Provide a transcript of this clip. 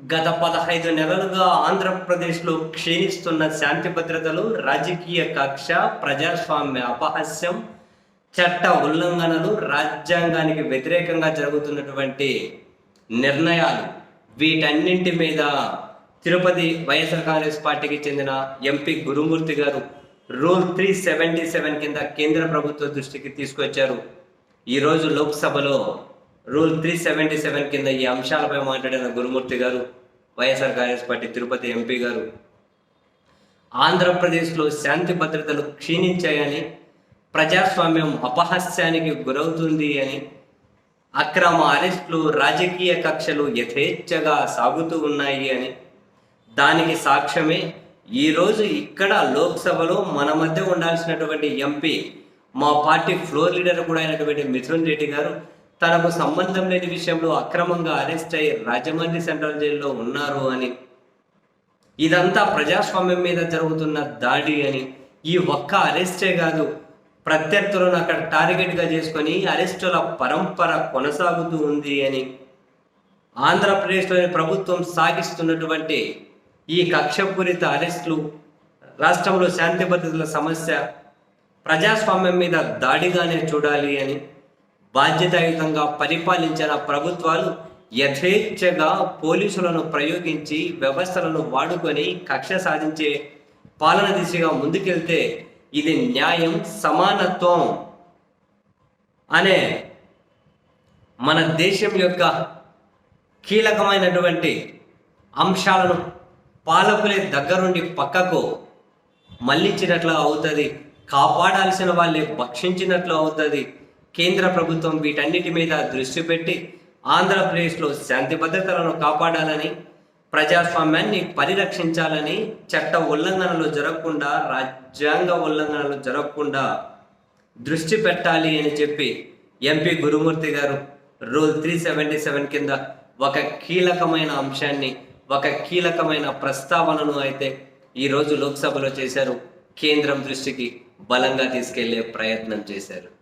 గత పదహైదు నెలలుగా ఆంధ్రప్రదేశ్లో క్షీణిస్తున్న శాంతి భద్రతలు రాజకీయ కక్ష ప్రజాస్వామ్య అపహాస్యం చట్ట ఉల్లంఘనలు రాజ్యాంగానికి వ్యతిరేకంగా జరుగుతున్నటువంటి నిర్ణయాలు వీటన్నింటి మీద తిరుపతి వైఎస్ఆర్ కాంగ్రెస్ పార్టీకి చెందిన ఎంపీ గురుమూర్తి గారు రూల్ త్రీ సెవెంటీ సెవెన్ కింద కేంద్ర ప్రభుత్వ దృష్టికి తీసుకొచ్చారు. ఈరోజు లోక్సభలో రూల్ త్రీ సెవెంటీ సెవెన్ కింద ఈ అంశాలపై మాట్లాడిన Gurumurthy garu YSR Congress party Tirupati MP garu ఆంధ్రప్రదేశ్లో శాంతి భద్రతలు క్షీణించాయని ప్రజాస్వామ్యం అపహాస్యానికి గురవుతుంది అని అక్రమ అరెస్టులు రాజకీయ కక్షలు యథేచ్ఛగా సాగుతూ ఉన్నాయి అని దానికి సాక్ష్యమే ఈరోజు ఇక్కడ లోక్సభలో మన మధ్య ఉండాల్సినటువంటి ఎంపీ మా పార్టీ ఫ్లోర్ లీడర్ కూడా అయినటువంటి మిథున్ రెడ్డి గారు తనకు సంబంధం లేని విషయంలో అక్రమంగా అరెస్ట్ అయ్యి రాజమండ్రి సెంట్రల్ జైల్లో ఉన్నారు అని. ఇదంతా ప్రజాస్వామ్యం మీద జరుగుతున్న దాడి అని. ఈ ఒక్క అరెస్టే కాదు ప్రత్యర్థులను అక్కడ టార్గెట్గా చేసుకొని అరెస్టుల పరంపర కొనసాగుతూ ఉంది అని. ఆంధ్రప్రదేశ్లోని ప్రభుత్వం సాగిస్తున్నటువంటి ఈ కక్షపూరిత అరెస్టులు రాష్ట్రంలో శాంతి భద్రతల సమస్య ప్రజాస్వామ్యం మీద దాడిగానే చూడాలి అని. బాధ్యతాయుతంగా పరిపాలించిన ప్రభుత్వాలు యథేచ్ఛగా పోలీసులను ప్రయోగించి వ్యవస్థలను వాడుకొని కక్ష సాధించే పాలన దిశగా ముందుకెళ్తే ఇది న్యాయం సమానత్వం అనే మన దేశం యొక్క కీలకమైనటువంటి అంశాలను పాలకులే దగ్గరుండి పక్కకు మళ్ళించినట్లు అవుతుంది కాపాడాల్సిన వాళ్ళే భక్షించినట్లు అవుతుంది. కేంద్ర ప్రభుత్వం వీటన్నిటి మీద దృష్టి పెట్టి ఆంధ్రప్రదేశ్లో శాంతి భద్రతలను కాపాడాలని ప్రజాస్వామ్యాన్ని పరిరక్షించాలని చట్ట ఉల్లంఘనలు జరగకుండా రాజ్యాంగ ఉల్లంఘనలు జరగకుండా దృష్టి పెట్టాలి అని చెప్పి ఎంపీ గురుమూర్తి గారు రూల్ త్రీ సెవెంటీ సెవెన్ కింద ఒక కీలకమైన అంశాన్ని ఒక కీలకమైన ప్రస్తావనను అయితే ఈరోజు లోక్సభలో చేశారు. కేంద్రం దృష్టికి బలంగా తీసుకెళ్ళే ప్రయత్నం చేశారు.